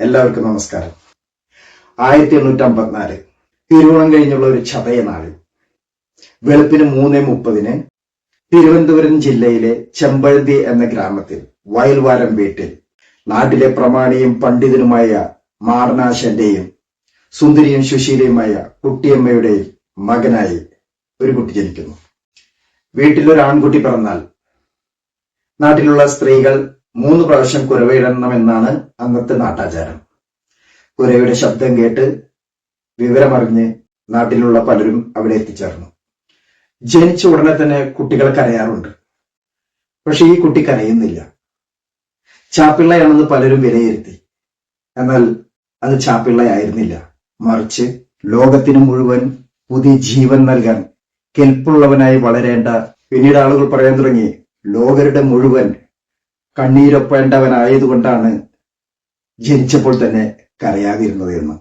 എല്ലാവർക്കും നമസ്കാരം. ആയിരത്തി എണ്ണൂറ്റി അമ്പത്തിനാല് തിരുവോണം കഴിഞ്ഞുള്ള ഒരു ചതയ നാളിൽ വെളുപ്പിന് മൂന്ന് മുപ്പതിന് തിരുവനന്തപുരം ജില്ലയിലെ ചെമ്പഴുതി എന്ന ഗ്രാമത്തിൽ വയൽവാരം വീട്ടിൽ നാട്ടിലെ പ്രമാണിയും പണ്ഡിതനുമായ മാർണാശന്റെയും സുന്ദരിയും സുശീലയുമായ കുട്ടിയമ്മയുടെയും മകനായി ഒരു കുട്ടി ജനിക്കുന്നു. വീട്ടിൽ ഒരു ആൺകുട്ടി പിറന്നാൽ നാട്ടിലുള്ള സ്ത്രീകൾ മൂന്ന് പ്രാവശ്യം കുരവയിടണമെന്നാണ് അന്നത്തെ നാട്ടാചാരം. കുരയുടെ ശബ്ദം കേട്ട് വിവരമറിഞ്ഞ് നാട്ടിലുള്ള പലരും അവിടെ എത്തിച്ചേർന്നു. ജനിച്ച ഉടനെ തന്നെ കുട്ടികൾ കരയാറുണ്ട്. പക്ഷെ ഈ കുട്ടി കരയുന്നില്ല. ചാപ്പിള്ളയാണെന്ന് പലരും വിലയിരുത്തി. എന്നാൽ അത് ചാപ്പിള്ളയായിരുന്നില്ല. മറിച്ച് ലോകത്തിന് മുഴുവൻ പുതിയ ജീവൻ നൽകാൻ കെൽപ്പുള്ളവനായി വളരേണ്ട പിന്നീട് ആളുകൾ പറയാൻ തുടങ്ങി ലോകരുടെ മുഴുവൻ കണ്ണീരൊപ്പേണ്ടവനായതുകൊണ്ടാണ് ജനിച്ചപ്പോൾ തന്നെ കരയാതിരുന്നത് എന്ന്.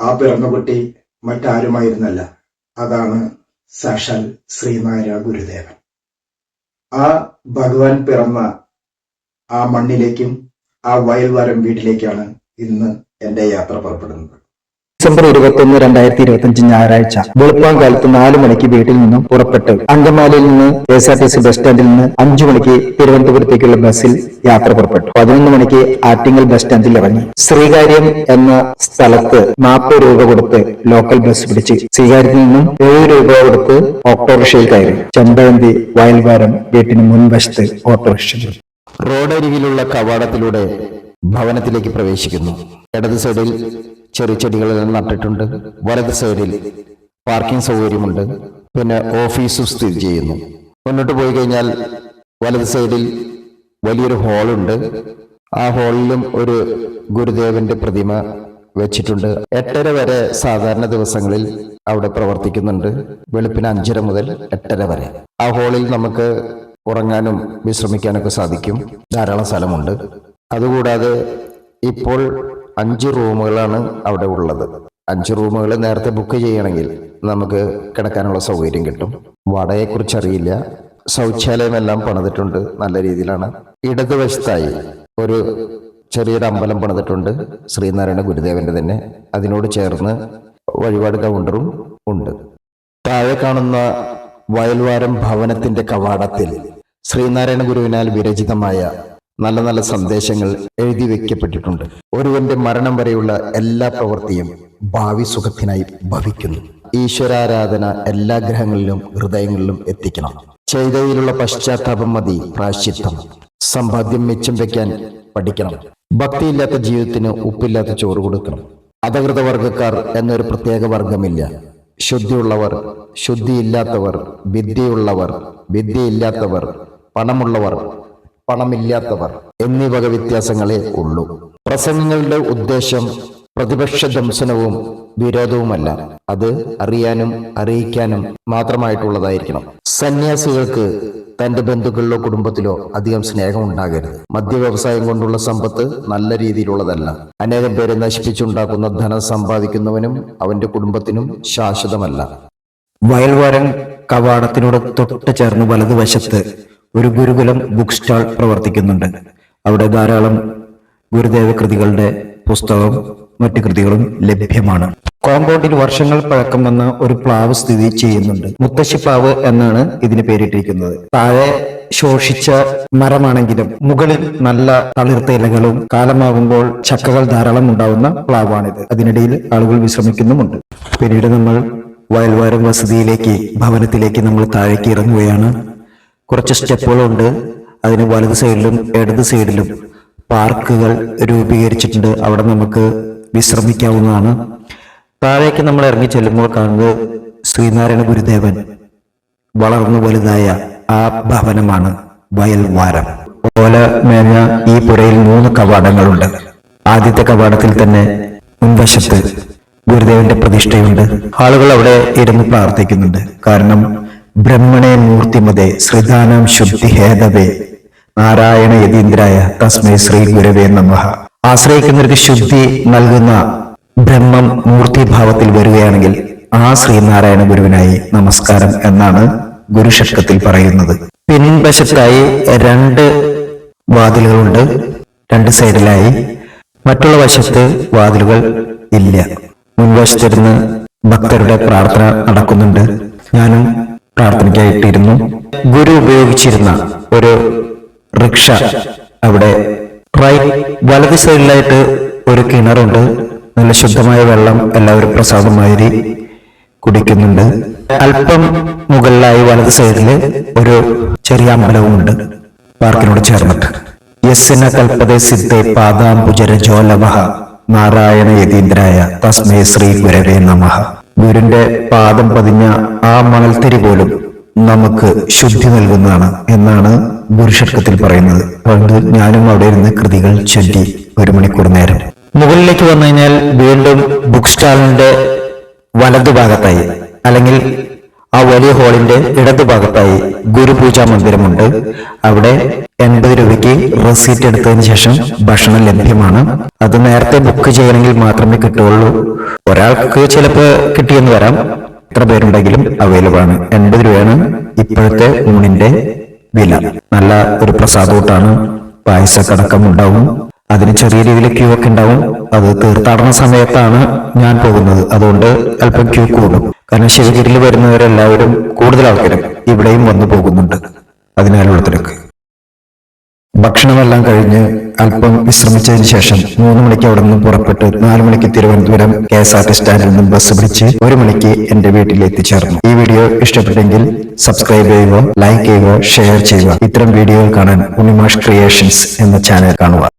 ആ പിറന്ന കുട്ടി മറ്റാരുമായിരുന്നല്ല. അതാണ് സാക്ഷാൽ ശ്രീനാരായ ഗുരുദേവൻ. ആ ഭഗവാൻ പിറന്ന ആ മണ്ണിലേക്കും ആ വയൽവാരം വീട്ടിലേക്കാണ് ഇന്ന് എന്റെ യാത്ര പുറപ്പെടുന്നത്. ഡിസംബർ ഇരുപത്തൊന്ന് രണ്ടായിരത്തി ഇരുപത്തി അഞ്ച് ഞായറാഴ്ച വെളുപ്പാൻ കാലത്ത് നാല് മണിക്ക് വീട്ടിൽ നിന്നും പുറപ്പെട്ടു അങ്കമാലിയിൽ നിന്ന് K S R T C bus സ്റ്റാൻഡിൽ നിന്ന് അഞ്ചു മണിക്ക് തിരുവനന്തപുരത്തേക്കുള്ള ബസ്സിൽ യാത്ര പുറപ്പെട്ടു. പതിനൊന്ന് മണിക്ക് ആറ്റിങ്ങൽ ബസ് സ്റ്റാൻഡിൽ ഇറങ്ങി. ശ്രീകാര്യം എന്ന സ്ഥലത്ത് നാൽപ്പത് രൂപ കൊടുത്ത് ലോക്കൽ ബസ് പിടിച്ച് ശ്രീകാര്യത്തിൽ നിന്നും ഏഴ് രൂപ കൊടുത്ത് ഓട്ടോറിക്ഷയിൽ കയറി. ചെമ്പഴന്തി വയൽവാരം വീട്ടിന് മുൻവശത്ത് ഓട്ടോറിക്ഷ റോഡരികിലുള്ള കവാടത്തിലൂടെ ഭവനത്തിലേക്ക് പ്രവേശിക്കുന്നു. ഇടത് സൈഡിൽ ചെറിയ ചെടികളെല്ലാം നട്ടിട്ടുണ്ട്. വലത് സൈഡിൽ പാർക്കിംഗ് സൗകര്യമുണ്ട്. പിന്നെ ഓഫീസും സ്ഥിതി ചെയ്യുന്നു. മുന്നോട്ട് പോയി കഴിഞ്ഞാൽ വലത് സൈഡിൽ വലിയൊരു ഹാളുണ്ട് ആ ഹാളിലും ഒരു ഗുരുദേവന്റെ പ്രതിമ വെച്ചിട്ടുണ്ട്. എട്ടര വരെ സാധാരണ ദിവസങ്ങളിൽ അവിടെ പ്രവർത്തിക്കുന്നുണ്ട്. വെളുപ്പിന് അഞ്ചര മുതൽ എട്ടര വരെ. ആ ഹാളിൽ നമുക്ക് ഉറങ്ങാനും വിശ്രമിക്കാനൊക്കെ സാധിക്കും. ധാരാളം സ്ഥലമുണ്ട്. അതുകൂടാതെ ഇപ്പോൾ അഞ്ച് റൂമുകളാണ് അവിടെ ഉള്ളത്. അഞ്ച് റൂമുകൾ നേരത്തെ ബുക്ക് ചെയ്യണമെങ്കിൽ നമുക്ക് കിടക്കാനുള്ള സൗകര്യം കിട്ടും. വാടകയെക്കുറിച്ച് അറിയില്ല ശൗചാലയമെല്ലാം പണിതിട്ടുണ്ട്. നല്ല രീതിയിലാണ്. ഇടതുവശത്തായി ഒരു ചെറിയൊരു അമ്പലം പണിതിട്ടുണ്ട്. ശ്രീനാരായണ ഗുരുദേവന്റെ തന്നെ. അതിനോട് ചേർന്ന് വഴിപാട് കൗണ്ടറും ഉണ്ട്. താഴെ കാണുന്ന വയൽവാരം ഭവനത്തിന്റെ കവാടത്തിൽ ശ്രീനാരായണ ഗുരുവിനാൽ വിരചിതമായ നല്ല നല്ല സന്ദേശങ്ങൾ എഴുതി വെക്കപ്പെട്ടിട്ടുണ്ട്. ഒരുവന്റെ മരണം വരെയുള്ള എല്ലാ പ്രവൃത്തിയും ഭാവി സുഖത്തിനായി ഭവിക്കുന്നു. ഈശ്വരാരാധന എല്ലാ ഗ്രഹങ്ങളിലും ഹൃദയങ്ങളിലും എത്തിക്കണം. ചെയ്തയിലുള്ള പശ്ചാത്താപം മതി പ്രാശ്ചിത്തം സമ്പാദ്യം മെച്ചം വെക്കാൻ പഠിക്കണം. ഭക്തിയില്ലാത്ത ജീവിതത്തിന് ഉപ്പില്ലാത്ത ചോറ് കൊടുക്കണം. അധകൃത വർഗക്കാർ എന്നൊരു പ്രത്യേക വർഗമില്ല. ശുദ്ധിയുള്ളവർ ശുദ്ധിയില്ലാത്തവർ വിദ്യയുള്ളവർ വിദ്യയില്ലാത്തവർ പണമുള്ളവർ പണമില്ലാത്തവർ എന്നീ വക വ്യത്യാസങ്ങളെ ഉള്ളൂ. പ്രസംഗങ്ങളുടെ ഉദ്ദേശം പ്രതിപക്ഷ ദംശനവും വിരോധവുമല്ല. അത് അറിയാനും അറിയിക്കാനും മാത്രമായിട്ടുള്ളതായിരിക്കണം. സന്യാസികൾക്ക് തന്റെ ബന്ധുക്കളിലോ കുടുംബത്തിലോ അധികം സ്നേഹം ഉണ്ടാകരുത്. മദ്യ വ്യവസായം കൊണ്ടുള്ള സമ്പത്ത് നല്ല രീതിയിലുള്ളതല്ല. അനേകം പേരെ നശിപ്പിച്ചുണ്ടാക്കുന്ന ധനം സമ്പാദിക്കുന്നവനും അവന്റെ കുടുംബത്തിനും ശാശ്വതമല്ല. വയൽവാരം കവാടത്തിനോട് തൊട്ട് ചേർന്ന് വലതുവശത്ത് ഒരു ഗുരുകുലം ബുക്ക് സ്റ്റാൾ പ്രവർത്തിക്കുന്നുണ്ട്. അവിടെ ധാരാളം ഗുരുദേവ കൃതികളുടെ പുസ്തകവും മറ്റു കൃതികളും ലഭ്യമാണ്. കോമ്പൗണ്ടിൽ വർഷങ്ങൾ പഴക്കം വന്ന ഒരു പ്ലാവ് സ്ഥിതി ചെയ്യുന്നുണ്ട്. മുത്തശ്ശി പ്ലാവ് എന്നാണ് ഇതിന് പേരിട്ടിരിക്കുന്നത്. താഴെ ശോഷിച്ച മരമാണെങ്കിലും മുകളിൽ നല്ല തളിർത്ത ഇലകളും കാലമാകുമ്പോൾ ചക്കകൾ ധാരാളം ഉണ്ടാവുന്ന പ്ലാവാണിത്. അതിനിടയിൽ ആളുകൾ വിശ്രമിക്കുന്നുമുണ്ട്. പിന്നീട് നമ്മൾ വയൽവാരം വസതിയിലേക്ക് ഭവനത്തിലേക്ക് നമ്മൾ താഴേക്ക് ഇറങ്ങുകയാണ്. കുറച്ച് സ്റ്റെപ്പുകളുണ്ട്. അതിന് വലത് സൈഡിലും ഇടത് സൈഡിലും പാർക്കുകൾ രൂപീകരിച്ചിട്ടുണ്ട്. അവിടെ നമുക്ക് വിശ്രമിക്കാവുന്നതാണ്. താഴേക്ക് നമ്മൾ ഇറങ്ങി ചെല്ലുമ്പോൾ കാണുന്നത് ശ്രീനാരായണ ഗുരുദേവൻ വളർന്നു വലുതായ ആ ഭവനമാണ് വയൽവാരം ഓല മേഞ്ഞ ഈ പുരയിൽ മൂന്ന് കവാടങ്ങളുണ്ട്. ആദ്യത്തെ കവാടത്തിൽ തന്നെ മുൻവശത്ത് ഗുരുദേവന്റെ പ്രതിഷ്ഠയുണ്ട്. ആളുകൾ അവിടെ ഇരുന്ന് പ്രാർത്ഥിക്കുന്നുണ്ട്. കാരണം ബ്രഹ്മണേ മൂർത്തിമതേ ശ്രീദാനം ശുദ്ധി ഹേതവേ നാരായണ യതീന്ദ്രായ തസ്മൈ ശ്രീ ഗുരവേ നമ. ആശ്രയിക്കുന്നവർക്ക് ശുദ്ധി നൽകുന്ന ബ്രഹ്മം മൂർത്തിഭാവത്തിൽ വരികയാണെങ്കിൽ ആ ശ്രീനാരായണ ഗുരുവിനായി നമസ്കാരം എന്നാണ് ഗുരുഷഷ്കത്തിൽ പറയുന്നത്. പിൻവശത്തായി രണ്ട് വാതിലുകളുണ്ട്. രണ്ട് സൈഡിലായി മറ്റുള്ള വശത്ത് വാതിലുകൾ ഇല്ല. മുൻവശത്തിരുന്ന് ഭക്തരുടെ പ്രാർത്ഥന നടക്കുന്നുണ്ട്. ഞാനും പ്രാർത്ഥനയ്ക്കായിട്ടിരുന്നു. ഗുരു ഉപയോഗിച്ചിരുന്ന ഒരു റിക്ഷ അവിടെ. റൈറ്റ് വലത് സൈഡിലായിട്ട് ഒരു കിണറുണ്ട്. നല്ല ശുദ്ധമായ വെള്ളം എല്ലാവരും പ്രസാദമായി കുടിക്കുന്നുണ്ട്. അല്പം മുകളിലായി വലത് സൈഡിൽ ഒരു ചെറിയ അമ്പലവുമുണ്ട്. പാർക്കിനോട് ചേർന്നിട്ട്. യസ്സിന കൽപ്പതേ സിദ്ധ പാദാംബുജര ജോലമഹ നാരായണ യതീന്ദ്രായ തസ്മേ ശ്രീ ഗുരവേ നമഃ ഗുരുന്റെ പാദം പതിഞ്ഞ ആ മണൽത്തിരി പോലും നമുക്ക് ശുദ്ധി നൽകുന്നതാണ് എന്നാണ് ഗുരുഷർക്കത്തിൽ പറയുന്നത്. പണ്ട് ഞാനും അവിടെ ഇരുന്ന് കൃതികൾ ചൊല്ലി ഒരു മണിക്കൂർ നേരം. മുകളിലേക്ക് വന്നു കഴിഞ്ഞാൽ വീണ്ടും ബുക്ക് സ്റ്റാളിന്റെ വലതുഭാഗത്തായി അല്ലെങ്കിൽ ആ വലിയ ഹാളിന്റെ ഇടതുഭാഗത്തായി ഗുരുപൂജാ മന്ദിരമുണ്ട്. അവിടെ എൺപത് രൂപയ്ക്ക് റെസീറ്റ് എടുത്തതിന് ശേഷം ഭക്ഷണം ലഭ്യമാണ്. അത് നേരത്തെ ബുക്ക് ചെയ്യണമെങ്കിൽ മാത്രമേ കിട്ടുകയുള്ളൂ. ഒരാൾക്ക് ചിലപ്പോൾ കിട്ടിയെന്ന് വരാം. എത്ര പേരുണ്ടെങ്കിലും അവൈലബിൾ ആണ്. എൺപത് രൂപയാണ് ഇപ്പോഴത്തെ ഊണിന്റെ വില. നല്ല ഒരു പ്രസാദൂട്ടാണ് പായസക്കടക്കം ഉണ്ടാവും. അതിന് ചെറിയ രീതിയിൽ ക്യൂ ഒക്കെ ഉണ്ടാവും. അത് തീർത്ഥാടന സമയത്താണ് ഞാൻ പോകുന്നത്. അതുകൊണ്ട് അല്പം ക്യൂ കൂടും. കാരണം ശിവഗിരിയിൽ വരുന്നവരെല്ലാവരും കൂടുതൽ ആൾക്കാരും ഇവിടെയും വന്നു പോകുന്നുണ്ട്. അതിനാലുള്ള തിരക്ക്. ഭക്ഷണമെല്ലാം കഴിഞ്ഞ് അല്പം വിശ്രമിച്ചതിന് ശേഷം മൂന്ന് മണിക്ക് അവിടെ നിന്നും പുറപ്പെട്ട് നാല് മണിക്ക് Thiruvananthapuram K S R T സ്റ്റാൻഡിൽ നിന്നും ബസ് പിടിച്ച് ഒരു മണിക്ക് എന്റെ വീട്ടിൽ എത്തിച്ചേർന്നു. ഈ വീഡിയോ ഇഷ്ടപ്പെട്ടെങ്കിൽ സബ്സ്ക്രൈബ് ചെയ്യുക ലൈക്ക് ചെയ്യുക ഷെയർ ചെയ്യുക. ഇത്തരം വീഡിയോകൾ കാണാൻ ഉണ്ണിമാഷ് ക്രിയേഷൻസ് എന്ന ചാനൽ കാണുക.